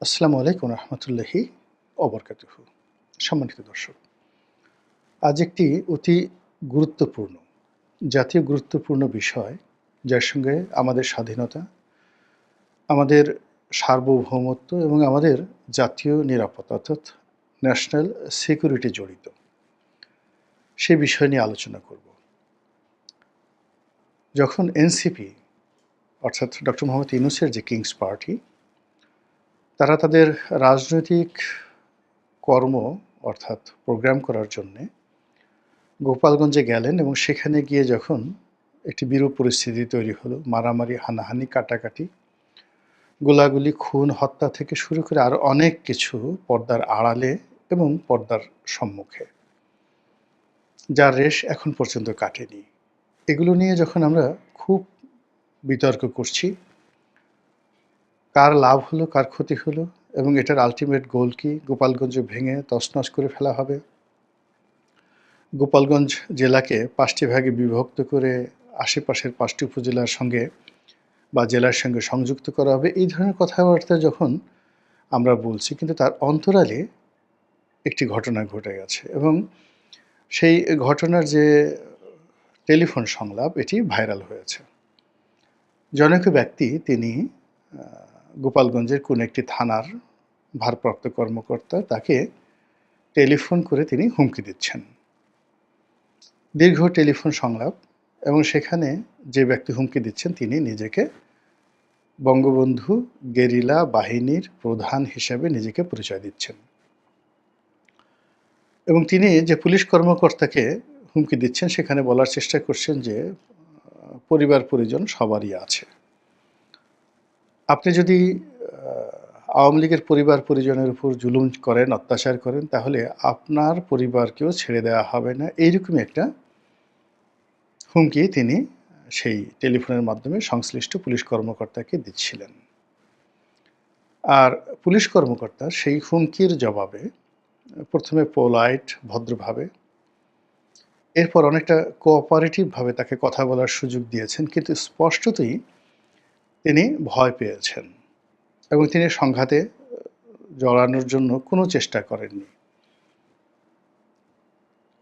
আসসালামু আলাইকুম রহমতুল্লাহি অবরকাতুহ সম্মানিত দর্শক, আজ একটি অতি গুরুত্বপূর্ণ, জাতীয় গুরুত্বপূর্ণ বিষয়, যার সঙ্গে আমাদের স্বাধীনতা, আমাদের সার্বভৌমত্ব এবং আমাদের জাতীয় নিরাপত্তা অর্থাৎ ন্যাশনাল সিকিউরিটি জড়িত। সে বিষয় নিয়ে আলোচনা করব। যখন এনসিপি অর্থাৎ ডক্টর মোহাম্মদ ইউনুসের যে কিংস পার্টি তারা তাদের রাজনৈতিক কর্ম, অর্থাৎ প্রোগ্রাম করার জন্যে গোপালগঞ্জে গেলেন এবং সেখানে গিয়ে যখন একটি বিরূপ পরিস্থিতি তৈরি হলো, মারামারি, হানাহানি, কাটাকাটি, গোলাগুলি, খুন, হত্যা থেকে শুরু করে আরও অনেক কিছু পর্দার আড়ালে এবং পর্দার সম্মুখে, যার রেশ এখন পর্যন্ত কাটেনি। এগুলো নিয়ে যখন আমরা খুব বিতর্ক করছি কার লাভ হলো, কার ক্ষতি হলো এবং এটার আলটিমেট গোল কি? গোপালগঞ্জ ভেঙে তছনছ করে ফেলা হবে। গোপালগঞ্জ জেলাকে পাঁচটি ভাগে বিভক্ত করে আশেপাশের পাঁচটি উপজেলার সঙ্গে বা জেলার সঙ্গে সংযুক্ত করা হবে। এই ধরনের কথাবার্তা যখন আমরা বলছি, কিন্তু তার অন্তরালে একটি ঘটনা ঘটে গেছে এবং সেই ঘটনার যে টেলিফোন সংলাপ, এটি ভাইরাল হয়েছে। জনক ব্যক্তি, তিনি গোপালগঞ্জের কোন একটি থানার ভারপ্রাপ্ত কর্মকর্তা তাকে টেলিফোন করে তিনি হুমকি দিচ্ছেন। দীর্ঘ টেলিফোন সংলাপ এবং সেখানে যে ব্যক্তি হুমকি দিচ্ছেন তিনি নিজেকে বঙ্গবন্ধু গেরিলা বাহিনীর প্রধান হিসেবে নিজেকে পরিচয় দিচ্ছেন। এবং তিনি যে পুলিশ কর্মকর্তাকে হুমকি দিচ্ছেন সেখানে বলার চেষ্টা করছেন যে পরিবার পরিজন সবারই আছে। আপনি যদি আওয়ামী লীগের পরিবার পরিজনের উপর জুলুম করেন, অত্যাচার করেন, তাহলে আপনার পরিবারকেও ছেড়ে দেওয়া হবে না। এইরকমই একটা হুমকি তিনি সেই টেলিফোনের মাধ্যমে সংশ্লিষ্ট পুলিশ কর্মকর্তাকে দিচ্ছিলেন। আর পুলিশ কর্মকর্তা সেই হুমকির জবাবে প্রথমে পোলাইট, ভদ্রভাবে, এরপর অনেকটা কোঅপারেটিভভাবে তাকে কথা বলার সুযোগ দিয়েছেন, কিন্তু স্পষ্টতই তিনি ভয় পেয়েছেন এবং তিনি সংঘাতে জড়ানোর জন্য কোনো চেষ্টা করেননি।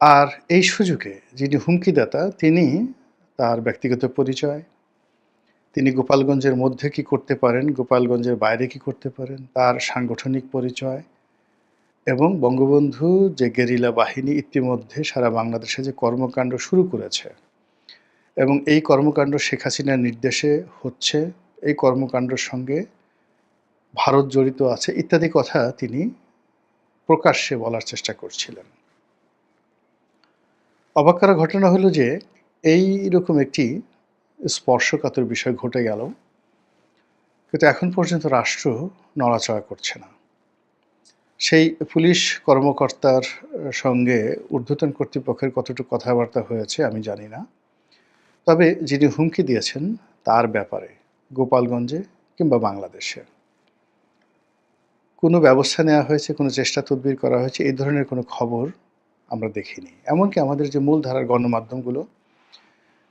আর এই সুযোগে যিনি হুমকিদাতা, তিনি তার ব্যক্তিগত পরিচয়, তিনি গোপালগঞ্জের মধ্যে কি করতে পারেন, গোপালগঞ্জের বাইরে কি করতে পারেন, তার সাংগঠনিক পরিচয় এবং বঙ্গবন্ধু যে গেরিলা বাহিনী ইতিমধ্যে সারা বাংলাদেশে যে কর্মকাণ্ড শুরু করেছে এবং এই কর্মকাণ্ড শেখ হাসিনার নির্দেশে হচ্ছে এই কর্মকাণ্ডের সঙ্গে ভারত জড়িত আছে ইত্যাদি কথা তিনি প্রকাশ্যে বলার চেষ্টা করছিলেন। অবাক করা ঘটনা হলো যে এই রকম একটি স্পর্শকাতর বিষয় ঘটে গেল, কিন্তু এখন পর্যন্ত রাষ্ট্র নড়াচড়া করছে না। সেই পুলিশ কর্মকর্তার সঙ্গে ঊর্ধ্বতন কর্তৃপক্ষের কতটুকু কথাবার্তা হয়েছে আমি জানি না, তবে যিনি হুমকি দিয়েছেন তার ব্যাপারে গোপালগঞ্জে কিংবা বাংলাদেশে। কোনো ব্যবস্থা নেওয়া হয়েছে, কোনো চেষ্টা তদবির করা হয়েছে এই ধরনের কোনো খবর আমরা দেখিনি। এমনকি আমাদের যে মূলধারার গণমাধ্যমগুলো,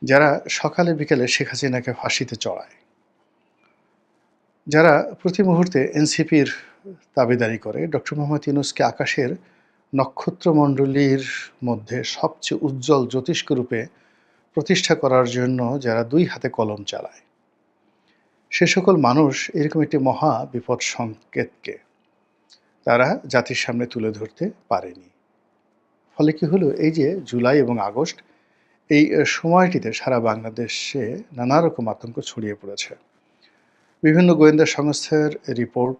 যারা সকালে বিকেলে শেখ হাসিনাকে ফাঁসিতে চড়ায়, যারা প্রতি মুহূর্তে এনসিপির দাবিদারি করে, ডক্টর মোহাম্মদ ইউনুসকে আকাশের নক্ষত্রমণ্ডলীর মধ্যে সবচেয়ে উজ্জ্বল জ্যোতিষ্ক রূপে প্রতিষ্ঠা করার জন্য যারা দুই হাতে কলম চালায় সে সকল মানুষ এরকম একটি মহা বিপদ সংকেতকে তারা জাতির সামনে তুলে ধরতে পারেনি। ফলে কি হলো? এই যে জুলাই এবং আগস্ট, এই সময়টিতে সারা বাংলাদেশে নানা রকম আতঙ্ক ছড়িয়ে পড়েছে। বিভিন্ন গোয়েন্দা সংস্থার রিপোর্ট,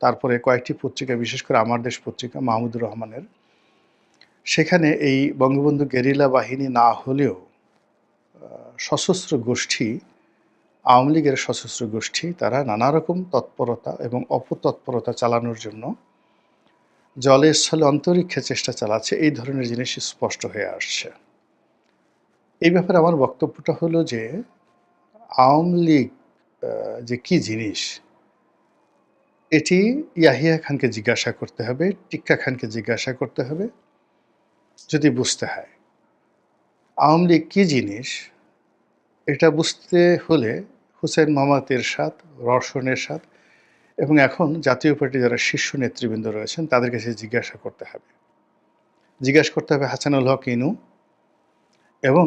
তারপরে কয়েকটি পত্রিকা, বিশেষ করে আমার দেশ পত্রিকা মাহমুদুর রহমানের, সেখানে এই বঙ্গবন্ধু গেরিলা বাহিনী না হলেও সশস্ত্র গোষ্ঠী আওয়ামী লীগের সশস্ত্র গোষ্ঠী, তারা নানা রকম তৎপরতা এবং অপতৎপরতা চালানোর জন্য জলে স্থলে অন্তরিক্ষে চেষ্টা চালাচ্ছে। এই ধরনের জিনিস স্পষ্ট হয়ে আসছে। এই ব্যাপারে আমার বক্তব্যটা হলো যে, আওয়ামী লীগ যে কি জিনিস, এটি ইয়াহিয়া খানকে জিজ্ঞাসা করতে হবে, টিক্কা খানকে জিজ্ঞাসা করতে হবে, যদি বুঝতে হয়। আওয়ামী লীগ কী জিনিস, এটা বুঝতে হলে হুসেন মোহাম্মদ এরশাদ রওশন এরশাদ এবং এখন জাতীয় পার্টি যারা শীর্ষ নেতৃবৃন্দ রয়েছেন, তাদের কাছে জিজ্ঞাসা করতে হবে। জিজ্ঞাসা করতে হবে হাসানুল হক, ইনু এবং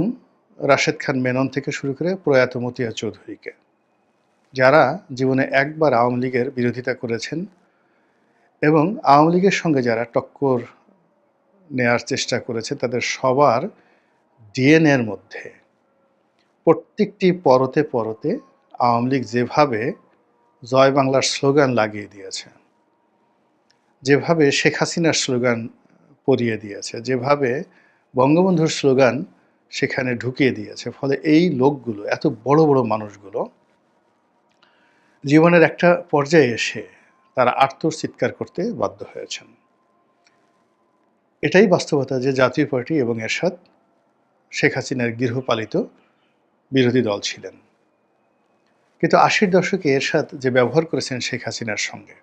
রাশেদ খান মেনন থেকে শুরু করে প্রয়াত মতিয়া চৌধুরীকে, যারা জীবনে একবার আওয়ামী লীগের বিরোধিতা করেছেন এবং আওয়ামী লীগের সঙ্গে যারা টক্কর নেয়ার চেষ্টা করেছে, তাদের সবার ডিএনএর মধ্যে প্রত্যেকটি পরতে পরতে আওয়ামী লীগ যেভাবে জয় বাংলার স্লোগান লাগিয়ে দিয়েছে, যেভাবে শেখ হাসিনার স্লোগান পরিয়ে দিয়েছে, যেভাবে বঙ্গবন্ধুর স্লোগান সেখানে ঢুকিয়ে দিয়েছে, ফলে এই লোকগুলো, এত বড় বড় মানুষগুলো জীবনের একটা পর্যায়ে এসে তারা আর্তর চিৎকার করতে বাধ্য হয়েছেন। এটাই বাস্তবতা যে জাতীয় পার্টি এবং এরশাদ শেখ হাসিনার গৃহপালিত বিরোধী দল ছিলেন। কিন্তু আশির দশকে এরশাদ যে ব্যবহার করেছেন শেখ হাসিনার সঙ্গে,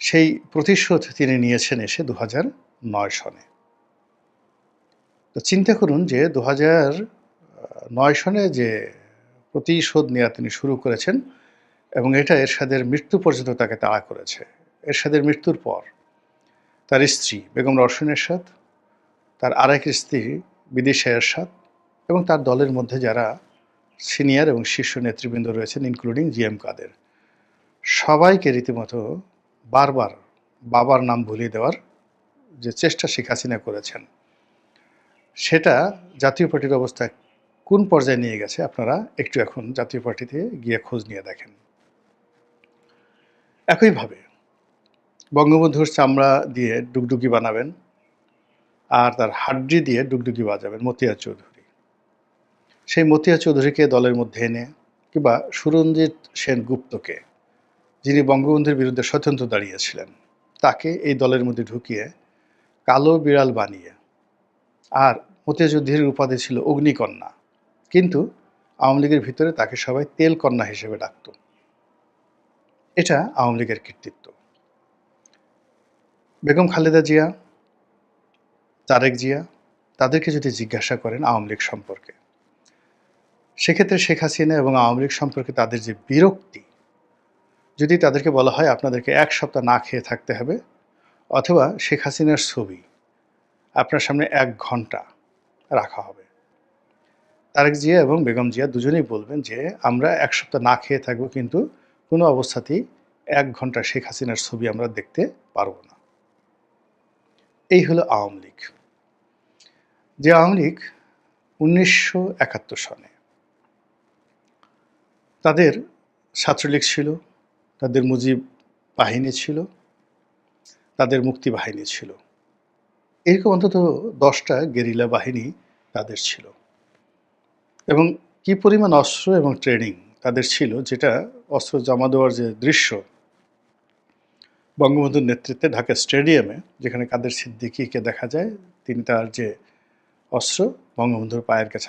সেই প্রতিশোধ তিনি নিয়েছেন এসে দু নয় সনে। তো চিন্তা করুন যে দু নয় সনে যে প্রতিশোধ নেওয়া তিনি শুরু করেছেন এবং এটা এরশাদের মৃত্যু পর্যন্ত তাকে তাড়া করেছে। এরশাদের মৃত্যুর পর তার স্ত্রী বেগম রওশন এরশাদ, তার আরেক স্ত্রী বিদিশা এরশাদ এবং তার দলের মধ্যে যারা সিনিয়র এবং শীর্ষ নেতৃবৃন্দ রয়েছেন ইনক্লুডিং জি এম কাদের সবাইকে রীতিমতো বারবার বাবার নাম ভুলিয়ে দেওয়ার যে চেষ্টা শেখ হাসিনা করেছেন, সেটা জাতীয় পার্টির অবস্থা কোন পর্যায়ে নিয়ে গেছে আপনারা একটু এখন জাতীয় পার্টিতে গিয়ে খোঁজ নিয়ে দেখেন। একইভাবে বঙ্গবন্ধুর চামড়া দিয়ে ডুগডুগি বানাবেন আর তার হাড্ডি দিয়ে ডুগডুগি বাজাবেন মতিয়া চৌধুরী। সেই মতিয়া চৌধুরীকে দলের মধ্যে এনে কিংবা সুরঞ্জিত সেনগুপ্তকে যিনি বঙ্গবন্ধুর বিরুদ্ধে স্বতন্ত্র দাঁড়িয়েছিলেন, তাকে এই দলের মধ্যে ঢুকিয়ে কালো বিড়াল বানিয়ে, আর মতিয়া চৌধুরীর উপাধি ছিল অগ্নিকন্যা। কিন্তু আওয়ামী লীগের ভিতরে তাকে সবাই তেল কন্যা হিসেবে ডাকত। এটা আওয়ামী লীগের কৃতিত্ব। বেগম খালেদা জিয়া, তারেক জিয়া, তাদেরকে যদি জিজ্ঞাসা করেন আওয়ামী লীগ সম্পর্কে সেক্ষেত্রে শেখ হাসিনা এবং আওয়ামী লীগ সম্পর্কে তাদের যে বিরক্তি, যদি তাদেরকে বলা হয় আপনাদেরকে এক সপ্তাহ না খেয়ে থাকতে হবে, অথবা শেখ হাসিনার ছবি আপনার সামনে এক ঘণ্টা রাখা হবে। তারেক জিয়া এবং বেগম জিয়া দুজনেই বলবেন যে, আমরা এক সপ্তাহ না খেয়ে থাকব, কিন্তু কোনো অবস্থাতেই এক ঘণ্টা শেখ হাসিনার ছবি আমরা দেখতে পারব না। এই হলো আওয়ামী লীগ। যে আওয়ামী লীগ উনিশশো একাত্তর সনে তাদের ছাত্রলীগ ছিল, তাদের মুজিব বাহিনী ছিল, তাদের মুক্তি বাহিনী ছিল। এরকম অন্তত দশটা গেরিলা বাহিনী তাদের ছিল। এবং কি পরিমাণ অস্ত্র এবং ট্রেনিং তাদের ছিল, যেটা অস্ত্র জমা দেওয়ার যে দৃশ্য, বঙ্গবন্ধুর নেতৃত্বে ঢাকা স্টেডিয়ামে, যেখানে কাদের সিদ্দিকিকে দেখা যায়, তিনি তার যে অস্ত্র বঙ্গবন্ধুর পায়ের কাছে